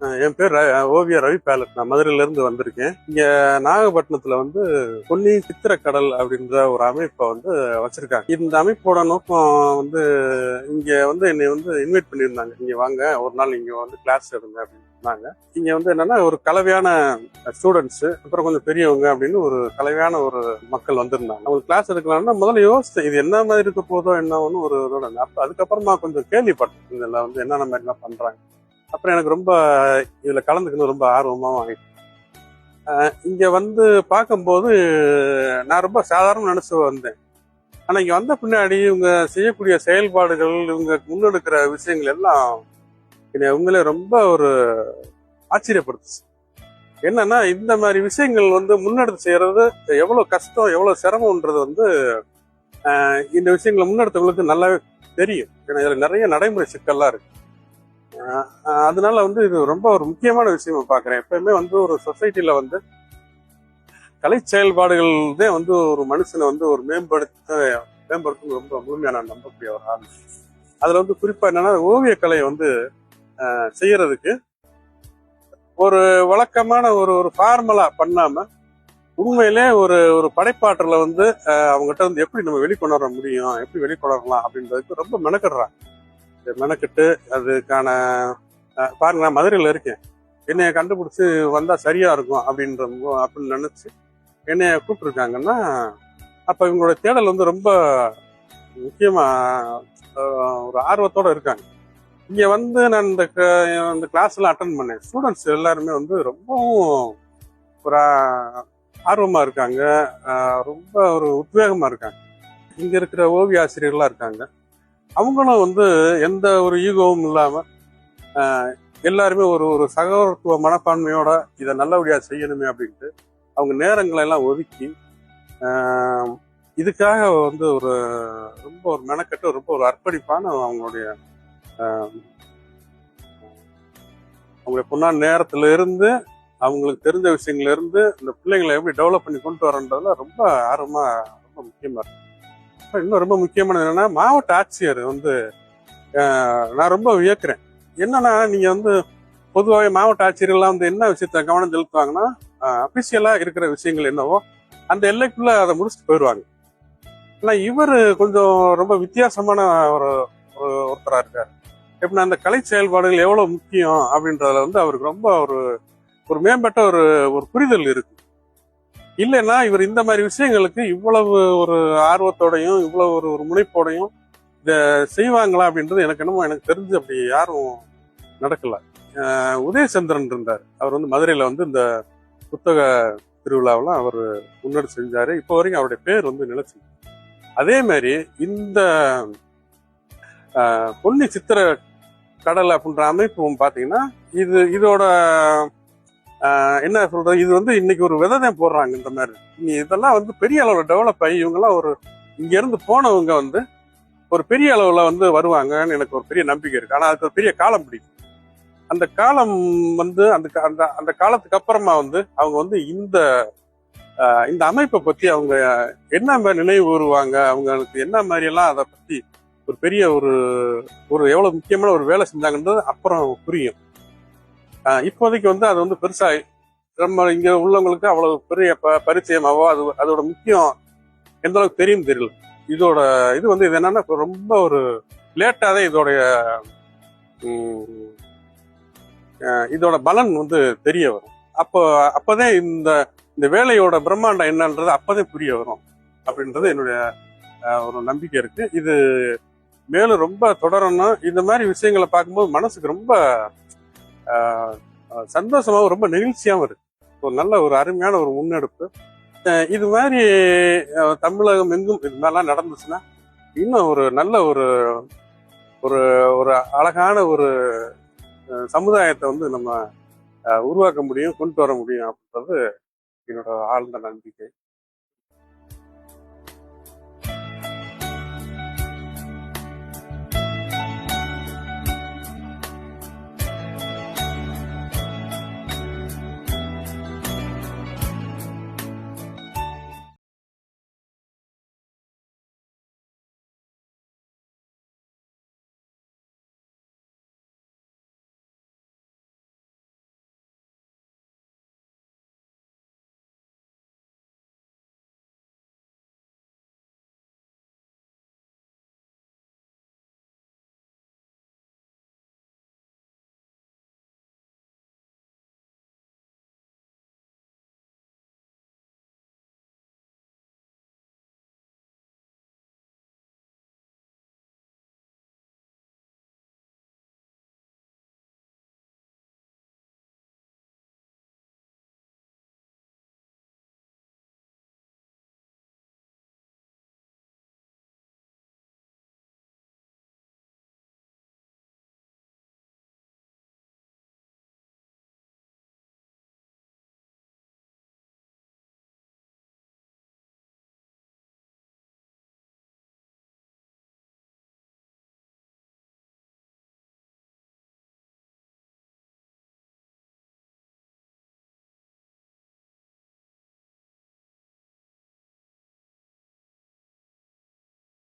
என் பேர் ர- ரவி பேலட் நான் மதுரையில இருந்து வந்திருக்கேன். இங்க நாகப்பட்டினத்துல வந்து பொன்னி சித்திரக்கடல் அப்படின்ற ஒரு அமைப்பை வந்து வச்சிருக்காங்க. இந்த அமைப்போட நோக்கம் வந்து இங்க வந்து என்னை வந்து இன்வைட் பண்ணியிருந்தாங்க. இங்க வாங்க ஒரு நாள் இங்க வந்து கிளாஸ் எடுங்க அப்படின்னு சொன்னாங்க. இங்க வந்து என்னன்னா ஒரு கலவையான ஸ்டூடெண்ட்ஸ் அப்புறம் கொஞ்சம் பெரியவங்க அப்படின்னு ஒரு கலவையான ஒரு மக்கள் வந்திருந்தாங்க. அவங்க கிளாஸ் எடுக்கலாம்னா முதல்ல யோசித்தேன் இது என்ன மாதிரி இருக்க போதோ என்ன ஒன்று ஒரு இதோட அதுக்கப்புறமா கொஞ்சம் கேள்விப்பட்டேன். இதெல்லாம் வந்து என்னென்ன மாதிரிலாம் பண்றாங்க. அப்புறம் எனக்கு ரொம்ப இதில் கலந்துக்கணும் ரொம்ப ஆர்வமாக ஆயிடுச்சு. அஹ் வந்து பார்க்கும்போது நான் ரொம்ப சாதாரண நினச்சி வந்தேன். ஆனா இங்கே வந்த பின்னாடி இவங்க செய்யக்கூடிய செயல்பாடுகள் இவங்க முன்னெடுக்கிற விஷயங்கள் எல்லாம் என்னை உண்மையிலே ரொம்ப ஒரு ஆச்சரியப்படுத்துச்சு. என்னன்னா இந்த மாதிரி விஷயங்கள் வந்து முன்னெடுத்து செய்யறது எவ்வளோ கஷ்டம் எவ்வளோ சிரமம்ன்றது வந்து இந்த விஷயங்களை முன்னெடுத்தவங்களுக்கு நல்லாவே தெரியும். ஏன்னா இதில் நிறைய நடைமுறை சிக்கல்லாம் இருக்கு. அதனால வந்து இது ரொம்ப ஒரு முக்கியமான விஷயமா பார்க்குறேன். எப்பயுமே வந்து ஒரு சொசைட்டியில் வந்து கலை செயல்பாடுகள் தான் வந்து ஒரு மனுஷனை வந்து ஒரு மேம்படுத்த மேம்படுத்தும் ரொம்ப முழுமையா நான் நம்பக்கூடிய ஒரு ஆள். அதில் வந்து குறிப்பாக என்னன்னா ஓவியக்கலை வந்து செய்யறதுக்கு ஒரு வழக்கமான ஒரு ஒரு ஃபார்மலாக பண்ணாம உண்மையிலே ஒரு ஒரு படைப்பாற்றலை வந்து அவங்ககிட்ட வந்து எப்படி நம்ம வெளிக்கொணர முடியும் எப்படி வெளிக்கொணரலாம் அப்படின்றதுக்கு ரொம்ப மெனக்கிடுறாங்க. மெனக்கிட்டு அதுக்கான பாருங்க நான் மதுரையில் இருக்கேன். என்னைய கண்டுபிடிச்சி வந்தால் சரியாக இருக்கும் அப்படின்ற அப்படின்னு நினச்சி என்னைய கூப்பிட்ருக்காங்கன்னா அப்போ இவங்களோட தேடல் வந்து ரொம்ப முக்கியமாக ஒரு ஆர்வத்தோட இருக்காங்க. இங்கே வந்து நான் இந்த க- இந்த கிளாஸ்லாம் அட்டன் பண்ணேன். ஸ்டூடெண்ட்ஸ் எல்லாருமே வந்து ரொம்பவும் ஒரு ஆர்வமாக இருக்காங்க. ரொம்ப ஒரு உத்வேகமாக இருக்காங்க. இங்கே இருக்கிற ஓவிய ஆசிரியர்களாக இருக்காங்க. அவங்களும் வந்து எந்த ஒரு ஈகோவும் இல்லாம எல்லாருமே ஒரு ஒரு சகோதரத்துவ மனப்பான்மையோட இதை நல்லபடியா செய்யணுமே அப்படின்ட்டு அவங்க நேரங்களை எல்லாம் ஒதுக்கி இதுக்காக வந்து ஒரு ரொம்ப ஒரு மெனக்கட்டு ரொம்ப ஒரு அர்ப்பணிப்பான அவங்களுடைய அவங்களுடைய பொன்னான நேரத்துல இருந்து அவங்களுக்கு தெரிஞ்ச விஷயங்கள்ல இருந்து இந்த பிள்ளைங்களை எப்படி டெவலப் பண்ணி கொண்டு வரன்றதுல ரொம்ப ஆர்வமா ரொம்ப முக்கியமா இருக்கு. இன்னும் ரொம்ப முக்கியமானது என்னன்னா மாவட்ட ஆட்சியர் வந்து நான் ரொம்ப வியக்கிறேன். என்னன்னா நீங்க வந்து பொதுவாகவே மாவட்ட ஆட்சியர்கள்லாம் வந்து என்ன விஷயத்த கவனம் செலுத்துவாங்கன்னா அபிஷியலா இருக்கிற விஷயங்கள் என்னவோ அந்த எல்லைக்குள்ள அதை முடிச்சுட்டு போயிடுவாங்க. ஆனா இவர் கொஞ்சம் ரொம்ப வித்தியாசமான ஒரு ஒரு ஒருத்தரா இருக்காரு. எப்படின்னா அந்த கலை செயல்பாடுகள் எவ்வளவு முக்கியம் அப்படின்றதுல வந்து அவருக்கு ரொம்ப ஒரு ஒரு மேம்பட்ட ஒரு ஒரு புரிதல் இருக்கு. இல்லைன்னா இவர் இந்த மாதிரி விஷயங்களுக்கு இவ்வளவு ஒரு ஆர்வத்தோடையும் இவ்வளவு ஒரு ஒரு முனைப்போடையும் இதை செய்வாங்களா அப்படின்றது எனக்கு என்னமோ எனக்கு தெரிஞ்சு அப்படி யாரும் நடக்கல. உதயசந்திரன் இருந்தார். அவர் வந்து மதுரையில் வந்து இந்த புத்தக திருவிழாவெல்லாம் அவர் முன்னெடுத்து செஞ்சார். இப்போ வரைக்கும் அவருடைய பேர் வந்து நிலச்சி. அதே மாதிரி இந்த பொன்னி சித்திர கடல் அப்படின்ற அமைப்பும் பார்த்தீங்கன்னா இது இதோட என்ன சொல்றது? இது வந்து இன்னைக்கு ஒரு விதை தான் போடுறாங்க இந்த மாதிரி. இனி இதெல்லாம் வந்து பெரிய அளவில் டெவலப் ஆகி இவங்கெல்லாம் ஒரு இங்க இருந்து போனவங்க வந்து ஒரு பெரிய அளவில் வந்து வருவாங்கன்னு எனக்கு ஒரு பெரிய நம்பிக்கை இருக்கு. ஆனால் அதுக்கு ஒரு பெரிய காலம் பிடிக்கும். அந்த காலம் வந்து அந்த அந்த அந்த காலத்துக்கு அப்புறமா வந்து அவங்க வந்து இந்த இந்த அமைப்பை பத்தி அவங்க என்ன மாதிரி நினைவு கூறுவாங்க? அவங்களுக்கு என்ன மாதிரியெல்லாம் அதை பத்தி ஒரு பெரிய ஒரு ஒரு எவ்வளவு முக்கியமான ஒரு வேலை செஞ்சாங்கன்றது அப்புறம் புரியும். இப்போதைக்கு வந்து அது வந்து பெருசா நம்ம இங்க உள்ளவங்களுக்கு அவ்வளவு பெரிய ப- பரிச்சயமாவோ அது அதோட முக்கியம் எந்த அளவுக்கு தெரியும் தெரியல. இதோட இது வந்து இது என்னன்னா ரொம்ப ஒரு லேட்டா தான் இதோடைய இதோட பலன் வந்து தெரிய வரும். அப்போ அப்பதான் இந்த இந்த வேலையோட பிரம்மாண்டம் என்னன்றது அப்பதான் புரிய வரும் அப்படின்றது என்னுடைய ஒரு நம்பிக்கை இருக்கு. இது மேலும் ரொம்ப தொடரணும். இந்த மாதிரி விஷயங்களை பார்க்கும்போது மனசுக்கு ரொம்ப சந்தோஷமாகவும் சந்தோஷமாவும் ரொம்ப நெகிழ்ச்சியாகவும் இருக்கு. ஒரு நல்ல ஒரு அருமையான ஒரு முன்னெடுப்பு. இது மாதிரி தமிழகம் எங்கும் இது மாதிரிலாம் நடந்துச்சுன்னா இன்னும் ஒரு நல்ல ஒரு ஒரு ஒரு அழகான ஒரு சமுதாயத்தை வந்து நம்ம உருவாக்க முடியும் கொண்டு வர முடியும் அப்படின்றது என்னோட ஆழ்ந்த நம்பிக்கை.